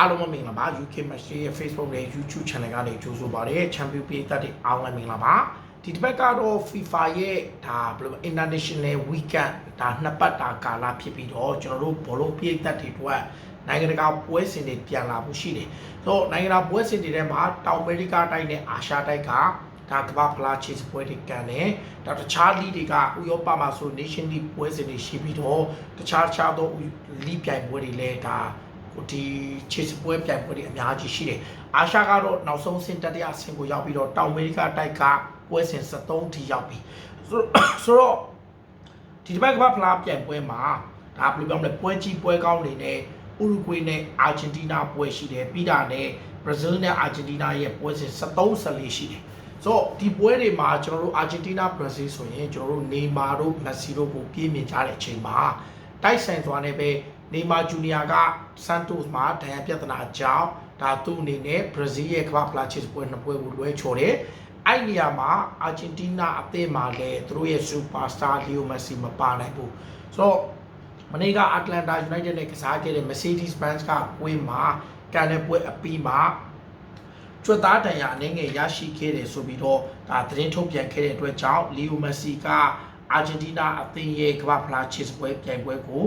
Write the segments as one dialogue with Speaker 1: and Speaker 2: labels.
Speaker 1: အားလုံးပဲမင်္ဂလာပါ UK Match ရဲ့ Facebook နဲ့ YouTube Channel ကနေကြိုဆိုပါရစေ Champion ပြည်သက်တွေအားလုံးမင်္ဂလာပါဒီတစ်ပတ်ကတော့ FIFA ရဲ့ဒါဘယ်လို International Weekend ဒါနှစ်ပတ်တာကာလဖြစ်ပြီးတော့ကျွန်တော်တို့ဘောလုံးပြည်သက်တွေအတွက်နိုင်ငံတကာပွဲစဉ်တွေပြန်လာမှုရှိတယ်။ဆိုတော့နိုင်ငံတကာပွဲစဉ်တွေထဲမှာတောင်အမေရိကတိုက်နဲ့အာရှတိုက်ကဒါကမ္ဘာဖလားချစ်ပွဲတွေကန်တယ်။ဒါတခြားလီတွေကဥရောပမှာဆို Nation League ပွဲစဉ်တွေရှိပြီးတော့တခြားတခြားသောလီပြိုင်ပွဲတွေလည်းဒါ ဒီချစ်ပွဲပြိုင်ပွဲတွေအများကြီးရှိတယ်။အာရှကတော့နောက်ဆုံးဆင့်တတိယဆင့်ကိုရောက်ပြီးတော့တောင်အမေရိကတိုက်ကပွဲစဉ်73ထိရောက်ပြီ။ဆိုဆိုတော့ဒီတစ်ပတ်ကမ္ဘာဖလားပြိုင်ပွဲမှာဒါဘယ်လိုပြောမလဲပွဲကြီးပွဲကောင်းတွေနဲ့ဥရုဂွေးနဲ့အာဂျင်တီးနားပွဲရှိတယ်ပြီးတာနဲ့ဘရာဇီးနဲ့အာဂျင်တီးနားရဲ့ပွဲစဉ်73 14ရှိတယ်ဆိုတော့ဒီပွဲတွေမှာကျွန်တော်တို့အာဂျင်တီးနားဘရာဇီးဆိုရင်ကျွန်တော်တို့နေမာတို့မက်ဆီတို့ကိုပြေးမြင်ကြတဲ့အချိန်မှာတိုက်ဆိုင်သွားနေပဲ နေမာဂျူနီယာကဆန်တိုစ်မှာဒဏ်ရာပြဿနာကြောင့်ဒါသူ့အနေနဲ့ဘရာဇီးရဲ့ကမ္ဘာဖလားချစ်ပွဲနှစ်ပွဲကိုလွဲချော်တယ်အဲ့နေရာမှာအာဂျင်တီးနားအသင်းမှာလည်းသူတို့ရဲ့စူပါစတာလီယိုမက်ဆီမပါနိုင်ဘူးဆိုတော့မနေ့ကအတ္တလန်တာယူနိုက်တက်နဲ့ကစားခဲ့တဲ့ Mercedes-Benz ကပွဲမှာကန်တဲ့ပွဲအပြီးမှာကျွတ်သားတန်ရာအနေငယ်ရရှိခဲ့တယ်ဆိုပြီးတော့ဒါသတင်းထုတ်ပြန်ခဲ့တဲ့အတွက်ကြောင့်လီယိုမက်ဆီကအာဂျင်တီးနားအသင်းရဲ့ကမ္ဘာဖလားချစ်ပွဲပြိုင်ပွဲကို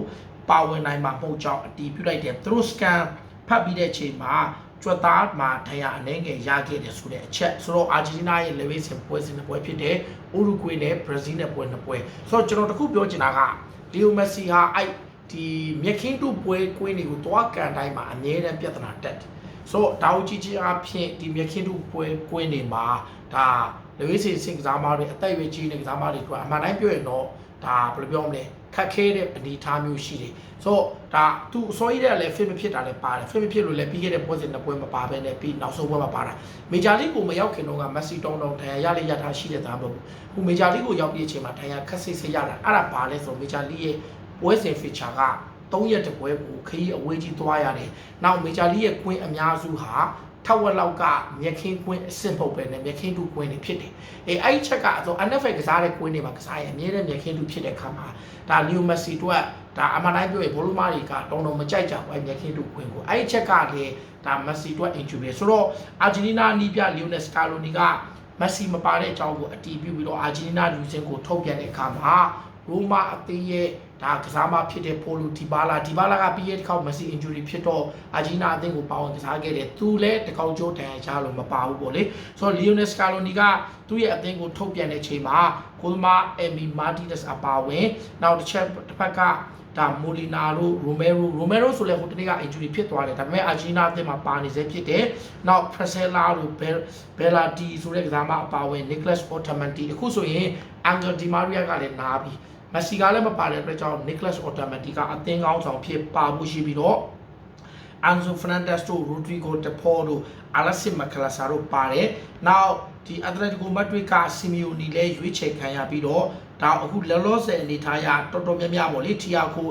Speaker 1: ပါဝင်နိုင်မှာမဟုတ်ကြောင်းအတည်ပြုလိုက်တယ်သူတို့စကန်ဖတ်ပြီးတဲ့အချိန်မှာကျွတ်သားမှာဒဏ်ရာအနေငယ်ရခဲ့တယ်ဆိုတဲ့အချက်ဆိုတော့အာဂျင်တီးနားရဲ့ level စဉ်ပွဲစဉ်တစ်ပွဲဖြစ်တဲ့ဥရုဂွေးနဲ့ဘရာဇီးနဲ့ပွဲနှစ်ပွဲဆိုတော့ကျွန်တော်တခုပြောချင်တာကလီယိုမက်ဆီဟာအဲ့ဒီမြက်ခင်းတို့ပွဲကွင်းတွေကိုတွားကန်တိုင်းမှာအမြဲတမ်းပြဿနာတက်တယ်ဆိုတော့ဒါကိုကြည့်ချင်းအဖြစ်ဒီမြက်ခင်းတို့ပွဲကွင်းတွေမှာဒါလေဝိစီစင်ကစားမတွေအသက်အရွယ်ကြီးနေကစားမတွေကအမှန်တိုင်းပြောရင်တော့ဒါဘယ်လိုပြောမလဲ ခက်ခဲတဲ့အနေအထားမျိုးရှိတယ်ဆိုတော့ဒါသူအစောကြီးတဲ့လည်း fit မဖြစ်တာလည်းပါတယ် fit မဖြစ်လို့လည်းပြီးခဲ့တဲ့ပွဲစဉ်နှစ်ပွဲမပါဘဲနဲ့ပြီးနောက်ဆုံးပွဲမှာပါတာမေဂျာလိကိုမရောက်ခင်တော့ကမက်ဆီတောင်းတောင်းဒဏ်ရာရလေးရထားရှိတဲ့သားမဟုတ်ဘူးခုမေဂျာလိကိုရောက်ပြီးအချိန်မှာဒဏ်ရာခက်ဆိတ်ဆိတ်ရတာအဲ့ဒါဘာလဲဆိုမေဂျာလိရဲ့ပွဲစဉ် feature က3ရက်တပွဲကိုခရီးအဝေးကြီးသွားရတယ်နောက်မေဂျာလိရဲ့ကွင်းအများစုဟာ ထောက်ဝက်လောက်ကမြက်ခင်းကွင်းအဆင့်ပုတ်ပဲနဲ့မြက်ခင်းတူကွင်းတွေဖြစ်တယ်။အေးအဲ့ဒီချက်ကအတော့ NFL ကစားတဲ့ကွင်းတွေမှာကစားရင်အမြဲတမ်းမြက်ခင်းတူဖြစ်တဲ့ခါမှာဒါလီယိုမက်ဆီတို့ကဒါအမှန်တိုင်းပြောရင်ဘောလုံးမားတွေကတုံတုံမကြိုက်ကြဘူးအဲ့မြက်ခင်းတူကွင်းကိုအဲ့ဒီချက်ကလည်းဒါမက်ဆီတို့အင်ဂျူရီဆိုတော့အာဂျင်တီးနားနီးပြလီယိုနက်စကာလိုနီကမက်ဆီမပါတဲ့အကြောင်းကိုအတီးပြုပြီးတော့အာဂျင်တီးနားလူစင်ကိုထုတ်ပြန်တဲ့အခါမှာရိုမာအသင်းရဲ့ ဒါကစားမဖြစ်တဲ့ပိုလိုဒီဘာလာဒီဘာလာကပြီးရဲ့တစ်ခေါက်မက်ဆီအင်ဂျူရီဖြစ်တော့အာဂျီနာအသင်းကိုပါဝင်ကစားခဲ့တယ်သူလည်းတစ်ခေါက်ကျိုးတန်ရလို့မပါဘူးပေါ့လေဆိုတော့လီယိုနက်စကာလိုနီကသူ့ရဲ့အသင်းကိုထုတ်ပြန်တဲ့ချိန်မှာကိုသမားအမီမာတီနက်စ်အပါဝင်နောက်တစ်ချက်တစ်ဖက်ကဒါမိုလီနာတို့ရိုမဲရိုရိုမဲရိုဆိုလည်းဟိုတနေ့ကအင်ဂျူရီဖြစ်သွားတယ်ဒါပေမဲ့အာဂျီနာအသင်းမှာပါနေစေဖြစ်တယ်နောက်ဖရက်ဆဲလာတို့ဘယ်ဘယ်လာတီဆိုတဲ့ကစားမအပါဝင်နီကလတ်အော်တမန်တီအခုဆိုရင်အန်ဂယ်ဒီမာရီယာကလည်းနားပြီး မက်ဆီကလည်းမပါတဲ့အတွက်ကြောင့် Nicholas Otamendi ကအသင်းကောင်းဆောင်ဖြစ်ပါမှုရှိပြီးတော့ Anzo Fernandez တို့ Rodrigo De Paul တို့ Alexis Macalasar တို့ပါတယ်။နောက်ဒီ Atletico Madrid က Simeone လည်းရွေးချယ်ခံရပြီးတော့ဒါအခုလောလောဆယ်အနေထားရတော်တော်များများပေါ့လေ Thiago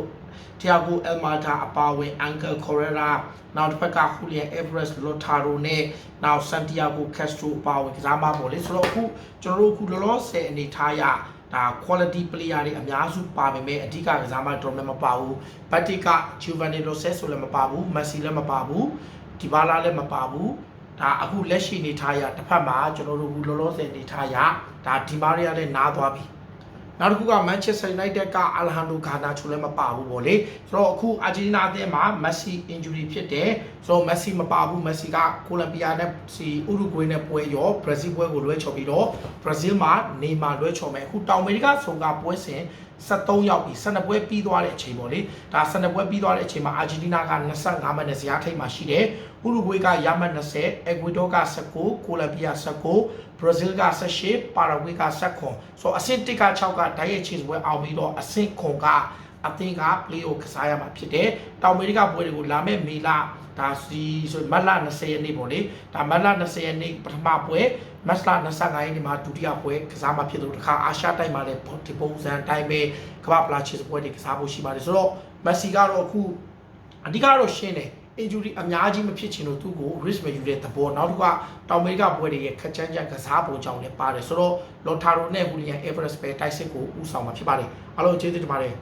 Speaker 1: Thiago Almada အပါဝင် Angel Correa နောက်တစ်ဖက်က Julian Alvarez Lautaro နဲ့နောက် Santiago Castro အပါဝင်ကစားမပေါ့လေဆိုတော့အခုကျွန်တော်တို့အခုလောလောဆယ်အနေထားရ ဒါ quality player တွေအများစုပါပေမဲ့အဓိကကစားမတော်များမပါဘူးဘတ်တီက Giovanni Lo Celso လည်းမပါဘူး Messi လည်းမပါဘူးဒီဘာလာလည်းမပါဘူးဒါအခုလက်ရှိနေထားရတစ်ဖက်မှာကျွန်တော်တို့လောလောဆယ်နေထားရဒါဒီမာရီယာလည်းနားသွားပြီ နောက်တစ်ခုက Manchester United က Alejandro Garnacho လည်းမပါဘူးပေါ့လေဆိုတော့အခု Argentina အသင်းမှာ Messi injury ဖြစ်တယ်ဆိုတော့ Messi မပါဘူး Messi ကကိုလံဘီယာနဲ့စီဥရုဂွေးနဲ့ပွဲရော Brazil ပွဲကိုလွဲချော်ပြီးတော့ Brazil မှာနေမာလွဲချော်မယ်အခုတောင်အမေရိကဆုံကပွဲစဉ် 73ရောက်ပြီ12ပွဲပြီးသွားတဲ့အချိန်ပေါ့လေဒါ12ပွဲပြီးသွားတဲ့အချိန်မှာအာဂျင်တီးနားက25မှတ်နဲ့ဇယားထိပ်မှာရှိတယ်ဥရုဂွေးကရမှတ်20အက်ဂွေဒိုက19ကိုလံဘီယာ19ဘရာဇီးက18ပါရာဂွေးက19ဆိုအဆင့်1က6ကဓာတ်ရိုက်ချေပွဲအောင်ပြီးတော့အဆင့်9က အသင်းက play ကိုကစားရမှာဖြစ်တယ်တောင်အမေရိကပွဲတွေကိုလာမယ့်မေလဒါစီဆိုမတ်လ20ရက်နေ့ပေါ့လေဒါမတ်လ20ရက်နေ့ပထမပွဲမတ်လ25ရက်နေ့မှာဒုတိယပွဲကစားမှာဖြစ်လို့တခါအာရှတိုက်မှာလည်းဒီပုံစံအတိုင်းပဲကမ္ဘာဖလားချစ်ပွဲတွေကစားဖို့ရှိပါတယ်ဆိုတော့မက်ဆီကတော့အခုအဓိကတော့ရှင်းတယ် injury အများကြီးမဖြစ်ချင်လို့သူ့ကို risk မယူတဲ့သဘောနောက်တစ်ခါတောင်အမေရိကပွဲတွေရဲ့ခက်ချမ်းချမ်းကစားပုံကြောင့်လည်းပါတယ်ဆိုတော့ Lotaro နဲ့ Julian Everest ပဲတိုက်စစ်ကိုဥဆောင်မှာဖြစ်ပါတယ်အားလုံးကျေးဇူးတင်ပါတယ်